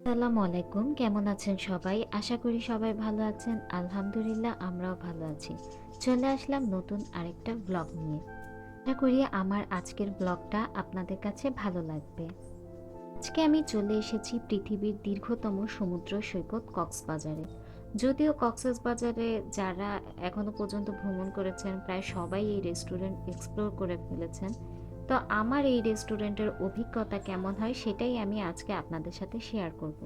আসসালামু আলাইকুম, কেমন আছেন সবাই? আশা করি সবাই ভালো আছেন। আলহামদুলিল্লাহ, আমরাও ভালো আছি। চলে আসলাম নতুন আরেকটা ব্লগ নিয়ে। আশা করি আমার আজকের ব্লগটা আপনাদের কাছে ভালো লাগবে। আজকে আমি চলে এসেছি পৃথিবীর দীর্ঘতম সমুদ্র সৈকত কক্সবাজারে। যদিও কক্সবাজারে যারা এখনও পর্যন্ত ভ্রমণ করেছেন, প্রায় সবাই এই রেস্টুরেন্ট এক্সপ্লোর করে ফেলেছেন। তো আমার এই রেস্টুরেন্টের অভিজ্ঞতা কেমন হয় সেটাই আমি আজকে আপনাদের সাথে শেয়ার করব।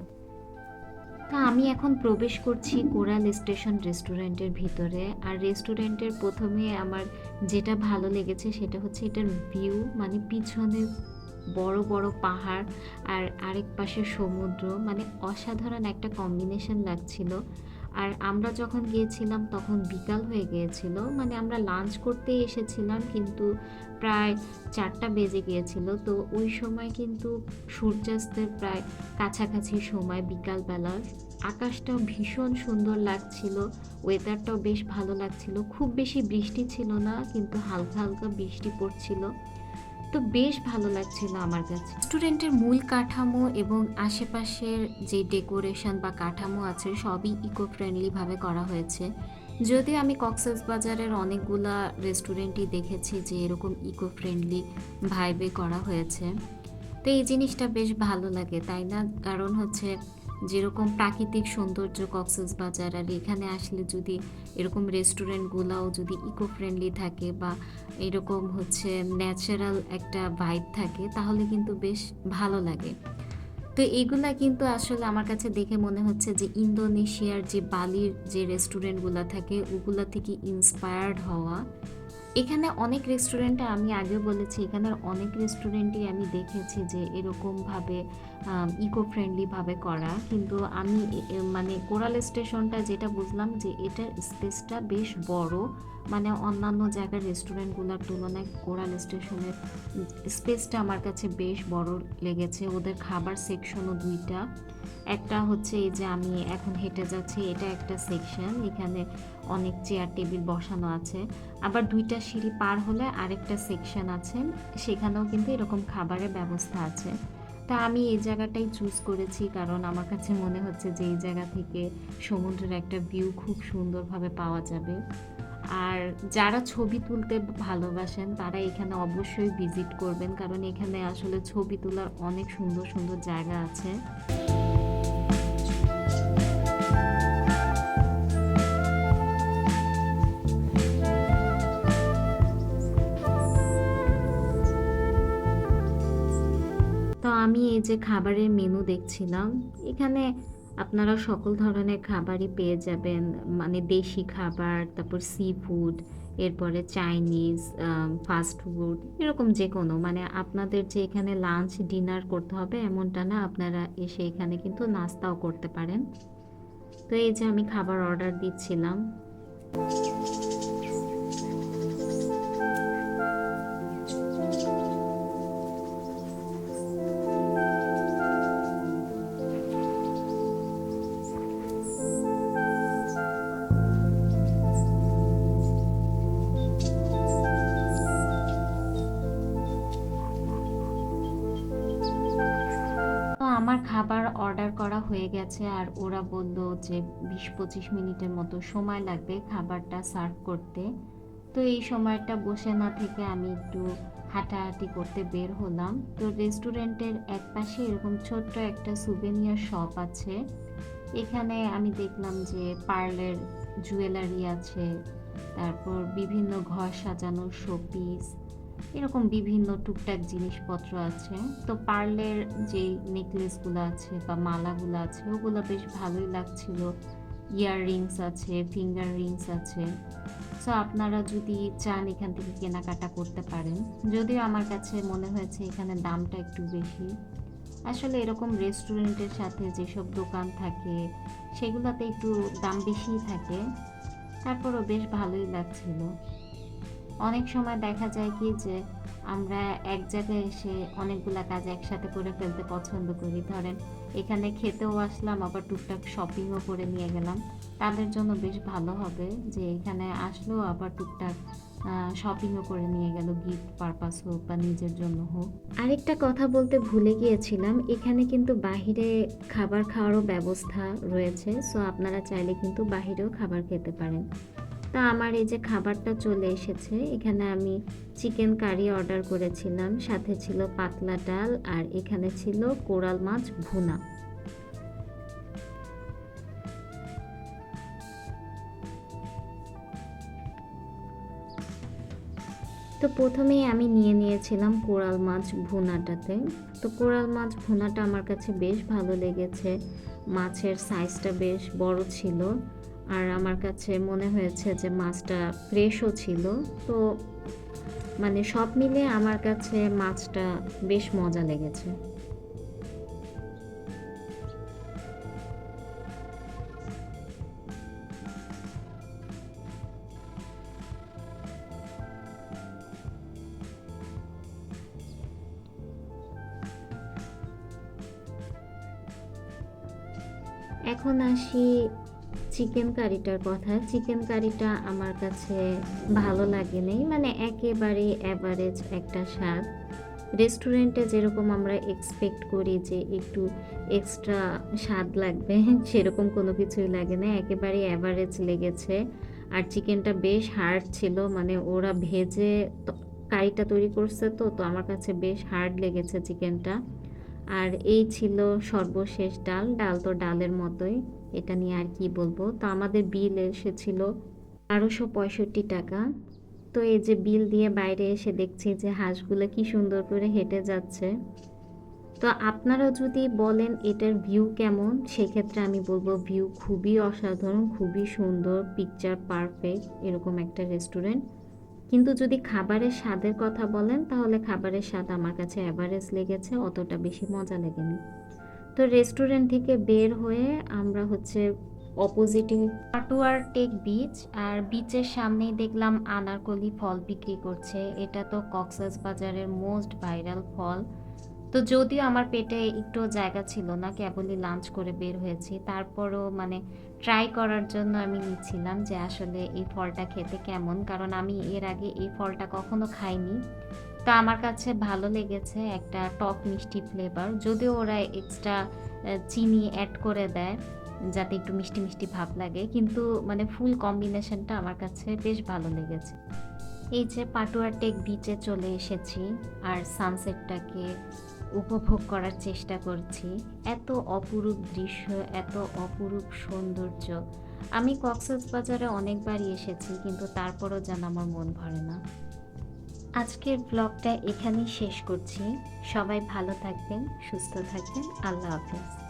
তা আমি এখন প্রবেশ করছি কোরাল স্টেশন রেস্টুরেন্টের ভিতরে আর রেস্টুরেন্টের প্রথমে আমার যেটা ভালো লেগেছে সেটা হচ্ছে এটার ভিউ মানে পিছনে বড় বড় পাহাড় আর আরেক পাশে সমুদ্র মানে অসাধারণ একটা কম্বিনেশন লাগছিল। আর আমরা যখন গিয়েছিলাম তখন বিকাল হয়ে গিয়েছিল মানে আমরা লাঞ্চ করতে এসেছিলাম কিন্তু প্রায় চারটা বেজে গিয়েছিল। তো ওই সময় কিন্তু সূর্যাস্তের প্রায় কাছাকাছি সময় বিকালবেলা। আকাশটাও ভীষণ সুন্দর লাগছিল ওয়েদারটাও বেশ ভালো লাগছিল। খুব বেশি বৃষ্টি ছিল না, কিন্তু হালকা হালকা বৃষ্টি পড়ছিল। তো বেশ ভালো লাগছিল আমার কাছে। রেস্টুরেন্টের মূল কাঠামো এবং আশেপাশের যে ডেকোরেশন বা কাঠামো আছে, সবই ইকো ফ্রেন্ডলিভাবে করা হয়েছে। যদিও আমি কক্সেস বাজারের অনেকগুলা রেস্টুরেন্টই দেখেছি যে এরকম ইকো ফ্রেন্ডলি ভাইবে করা হয়েছে। তো এই জিনিসটা বেশ ভালো লাগে, তাই না? কারণ হচ্ছে যেরকম প্রাকৃতিক সৌন্দর্য কক্সেস বাজার আর এখানে আসলে যদি এরকম রেস্টুরেন্টগুলোও যদি ইকো ফ্রেন্ডলি থাকে বা এরকম হচ্ছে ন্যাচারাল একটা ভাইব থাকে, তাহলে কিন্তু বেশ ভালো লাগে। তো এগুলা কিন্তু আসলে আমার কাছে দেখে মনে হচ্ছে যে ইন্দোনেশিয়ার যে বালির যে রেস্টুরেন্টগুলো থাকে, ওগুলা থেকে ইন্সপায়ার্ড হওয়া। এখানে অনেক রেস্টুরেন্টে আমি আগেও বলেছি, এখানের অনেক রেস্টুরেন্টই আমি দেখেছি যে এরকমভাবে ইকো ফ্রেন্ডলিভাবে করা। কিন্তু আমি মানে কোরাল স্টেশনটা যেটা বুঝলাম যে এটার স্পেসটা বেশ বড়। মানে অন্যান্য জায়গার রেস্টুরেন্টগুলোর তুলনায় কোরাল স্টেশনের স্পেসটা আমার কাছে বেশ বড় লেগেছে। ওদের খাবার সেকশনও দুইটা। একটা হচ্ছে এই যে আমি এখন হেঁটে যাচ্ছি, এটা একটা সেকশন। এখানে অনেক চেয়ার, টেবিল বসানো আছে। আবার দুইটা সিঁড়ি পার হলে আরেকটা সেকশন আছে। সেখানেও কিন্তু এরকম খাবারের ব্যবস্থা আছে। তা আমি এই জায়গাটাই চুজ করেছি, কারণ আমার কাছে মনে হচ্ছে যে এই জায়গা থেকে সমুদ্রের একটা ভিউ খুব সুন্দরভাবে পাওয়া যাবে। আর যারা ছবি তুলতে ভালোবাসেন, তারা এখানে অবশ্যই ভিজিট করবেন, কারণ এখানে আসলে ছবি তোলার অনেক সুন্দর সুন্দর জায়গা আছে। আমি এই যে খাবারের মেনু দেখছিলাম, এখানে আপনারা সকল ধরনের খাবারই পেয়ে যাবেন। মানে দেশি খাবার, তারপর সি ফুড এরপরে চাইনিজ ফাস্ট ফুড এরকম যে কোনো মানে আপনাদের যে এখানে লাঞ্চ ডিনার করতে হবে এমনটা না, আপনারা এসে এখানে কিন্তু নাস্তাও করতে পারেন। তো এই যে আমি খাবার অর্ডার দিচ্ছিলাম। আমার খাবার অর্ডার করা হয়ে গেছে আর ওরা বলল যে বিশ পঁচিশ মিনিটের মতো সময় লাগবে খাবারটা সার্ভ করতে। তো এই সময়টা বসে না থেকে আমি একটু হাঁটাহাঁটি করতে বের হলাম। তো রেস্টুরেন্টের এক পাশে এরকম ছোট্ট একটা সুভেনিয়ার শপ আছে। এখানে আমি দেখলাম যে পার্লের জুয়েলারি আছে, তারপর বিভিন্ন ঘর সাজানোর শোপিস এরকম বিভিন্ন টুকটাক জিনিসপত্র আছে। তো পার্লের যে নেকলেসগুলো আছে বা মালাগুলো আছে, ওগুলো বেশ ভালোই লাগছিল। ইয়ার রিংস আছে, ফিঙ্গার রিংস আছে। সো আপনারা যদি চান এখান থেকে কেনাকাটা করতে পারেন। যদিও আমার কাছে মনে হয়েছে এখানে দামটা একটু বেশি। আসলে এরকম রেস্টুরেন্টের সাথে যেসব দোকান থাকে, সেগুলোতে একটু দাম বেশিই থাকে। তারপরও বেশ ভালোই লাগছিল। অনেক সময় দেখা যায় কি যে আমরা এক জায়গায় এসে অনেকগুলা কাজ একসাথে করে ফেলতে পছন্দ করি। ধরেন এখানে খেতেও আসলাম, আবার টুকটাক শপিংও করে নিয়ে গেলাম। তাদের জন্য বেশ ভালো হবে যে এখানে আসলেও আবার টুকটাক শপিংও করে নিয়ে গেল গিফট পারপাস হোক বা নিজের জন্য হোক। আরেকটা কথা বলতে ভুলে গিয়েছিলাম, এখানে কিন্তু বাহিরে খাবার খাওয়ারও ব্যবস্থা রয়েছে। সো আপনারা চাইলে কিন্তু বাহিরেও খাবার খেতে পারেন। তা আমার এই যে খাবারটা চলে এসেছে, এখানে আমি চিকেন কারি অর্ডার করেছিলাম। সাথে ছিল পাতলা ডাল আর এখানে ছিল কোরাল মাছ ভুনা। তো প্রথমেই আমি নিয়ে নিয়েছিলাম কোরাল মাছ ভুনাটাতে। তো কোরাল মাছ ভুনাটা আমার কাছে বেশ ভালো লেগেছে। মাছের সাইজটা বেশ বড় ছিল। আর আমার কাছে মনে হয়েছে যে মাছটা ফ্রেশও ছিল। তো মানে সব মিলে আমার কাছে মাছটা বেশ মজা লেগেছে। এখন আসি চিকেন কারিটার কথা চিকেন কারিটা আমার কাছে ভালো লাগেনি মানে একেবারে অ্যাভারেজ একটা স্বাদ। রেস্টুরেন্টে যেরকম আমরা এক্সপেক্ট করি যে একটু এক্সট্রা স্বাদ লাগবে, সেরকম কোনো কিছুই লাগে না, একেবারে অ্যাভারেজ লেগেছে। আর চিকেনটা বেশ হার্ড ছিল মানে ওরা ভেজে কারিটা তৈরি করছে তো তো আমার কাছে বেশ হার্ড লেগেছে চিকেনটা। আর এই ছিল সর্বশেষ ডাল। ডাল তো ডালের মতোই। এটা নিয়ে আর কি বলব? তো আমাদের বিল এসেছিল বারোশো পঁয়ষট্টি টাকা। তো এই যে বিল দিয়ে বাইরে এসে দেখছি যে হাঁসগুলো কি সুন্দর করে হেঁটে যাচ্ছে। তো আপনারা যদি বলেন এটার ভিউ কেমন, সেক্ষেত্রে আমি বলব ভিউ খুবই অসাধারণ, খুবই সুন্দর পিকচার পারফেক্ট এরকম একটা রেস্টুরেন্ট কিন্তু যদি খাবারের স্বাদের কথা বলেন, তাহলে খাবারের স্বাদ আমার কাছে অ্যাভারেজ লেগেছে, অতটা বেশি মজা লেগেনি। তো রেস্টুরেন্ট থেকে বের হয়ে আমরা হচ্ছে অপোজিটে পাটুয়ার টেক বিচ আর বিচের সামনেই দেখলাম আনারকলি ফল বিক্রি করছে। এটা তো কক্সাস বাজারের মোস্ট ভাইরাল ফল। তো যদিও আমার পেটে একটু জায়গা ছিল না, কেবলই লাঞ্চ করে বের হয়েছি। তারপরও মানে ট্রাই করার জন্য আমি নিচ্ছিলাম যে আসলে এই ফলটা খেতে কেমন, কারণ আমি এর আগে এই ফলটা কখনো খাইনি। তো আমার কাছে ভালো লেগেছে একটা টক মিষ্টি ফ্লেভার যদিও ওরা এক্সট্রা চিনি অ্যাড করে দেয়, যাতে একটু মিষ্টি মিষ্টি ভাব লাগে, কিন্তু মানে ফুল কম্বিনেশনটা আমার কাছে বেশ ভালো লেগেছে। এই যে পাটুয়ার টেক বিচে চলে এসেছি, আর সানসেটটাকে উপভোগ করার চেষ্টা করছি। এত অপরূপ দৃশ্য, এত অপরূপ সৌন্দর্য। আমি কক্সবাজারে অনেকবারই এসেছি, কিন্তু তারপরও যেন আমার মন ভরে না। আজকের ব্লগটা এখানেই শেষ করছি। সবাই ভালো থাকবেন, সুস্থ থাকবেন। আল্লাহ হাফেজ।